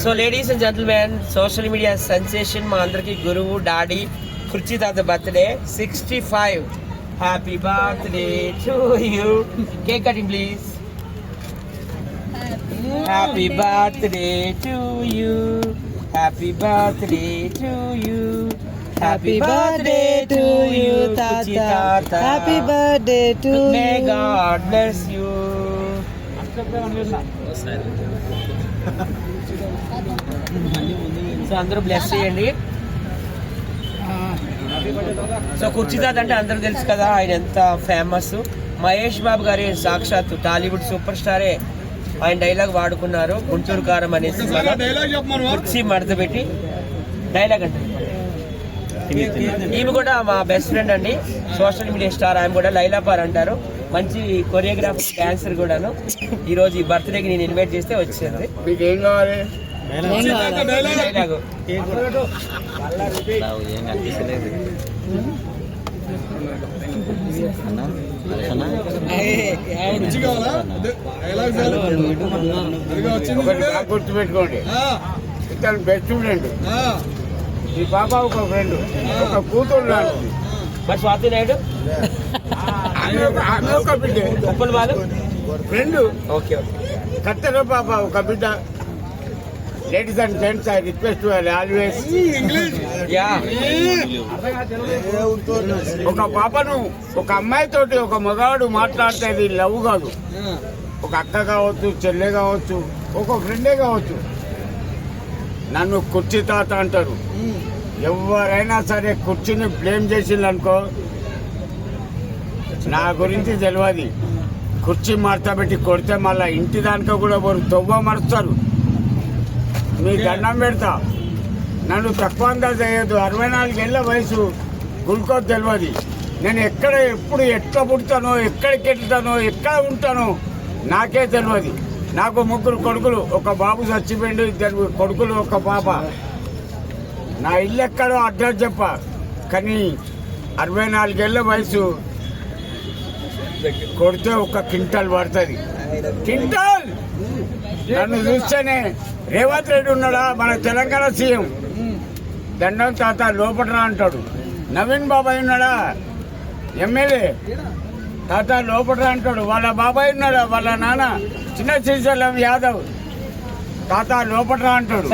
so ladies and gentlemen social media sensation మా అందరికి గురువు డాడీ కుర్చీ తాత birthday sixty five happy birthday to you cake cutting please happy birthday to you happy birthday to you happy birthday to you తాత happy birthday to may God bless you so అందరూ bless చేయండి. So కుర్చీదాద్ అంటే అందరూ తెలుసు కదా ఆయన ఎంత ఫేమస్ మహేష్ బాబు గారి సాక్షాత్ టాలీవుడ్ సూపర్ స్టారే ఆయన డైలాగ్ వాడుకున్నారు. గుంటూరు కారం అనే సినిమాలో కుర్చీ మడత పెట్టి డైలాగ్ అంటే. ఈమె కూడా మా బెస్ట్ ఫ్రెండ్ అండి. సోషల్ మీడియా స్టార్ ఆమె కూడా లైలాపార్ అంటారు. మంచి కొరియోగ్రాఫర్ డాన్సర్ కూడాను. ఈ రోజు ఈ బర్త్డేకి నేను ఇన్వైట్ చేస్తే వచ్చింది. మీకు ఏం కావాలి? గుర్తుపెట్టుకోండి. ఇతను బెస్ట్ స్టూడెంట్ ఈ పాప ఒక ఫ్రెండ్ ఒక కూతురు లాంటిది. మరి స్వాతి నాయుడు? ఆమె ఒక బిడ్డ. Uppal Balu friend okay okay. కత్తెర పాప ఒక బిడ్డ. Ladies and gents I request always yeah. ఒక పాపను ఒక అమ్మాయితోటి ఒక మగవాడు మాట్లాడితే లవ్ కాదు. ఒక అక్క కావచ్చు చెల్లె కావచ్చు ఒక ఫ్రెండే కావచ్చు. నన్ను కుర్చీ తాత అంటారు. ఎవరైనా సరే కుర్చీని బ్లేమ్ చేసిందనుకో నా గురించి తెలియదు కుర్చీ మార్చబెట్టి కొడితే మళ్ళీ ఇంటి దానిక కూడా వారు తొవ్వ మరుస్తారు. మీ దండం పెడతా. నన్ను తక్కువంగా చేయొద్దు. అరవై నాలుగేళ్ళ వయసు. గుల్కోజ్ తెలియదు నేను ఎక్కడ ఎప్పుడు ఎట్లా పుడతానో ఎక్కడికి వెళ్తానో ఎక్కడ ఉంటానో నాకే తెలియదు నాకు ముగ్గురు కొడుకులు. ఒక బాబు చచ్చిపోయిండు ఇద్దరు కొడుకులు ఒక పాప. నా ఇల్లు ఎక్కడో అడ్రస్ చెప్ప. కానీ అరవై నాలుగేళ్ళ వయసు. కొడితే ఒక క్వింటల్ పడుతుంది. క్వింటల్! నన్ను చూస్తేనే రేవంత్ రెడ్డి ఉన్నాడా? మన తెలంగాణ సీఎం. దండం తాత లోపలరా అంటాడు. నవీన్ బాబాయ్ ఉన్నాడా? ఎమ్మెల్యే. తాత లోపలరా అంటాడు. వాళ్ళ బాబాయ్ ఉన్నాడా? వాళ్ళ నాన్న. చిన్న శ్రీశైలం యాదవ్. తాత లోపలరా అంటాడు.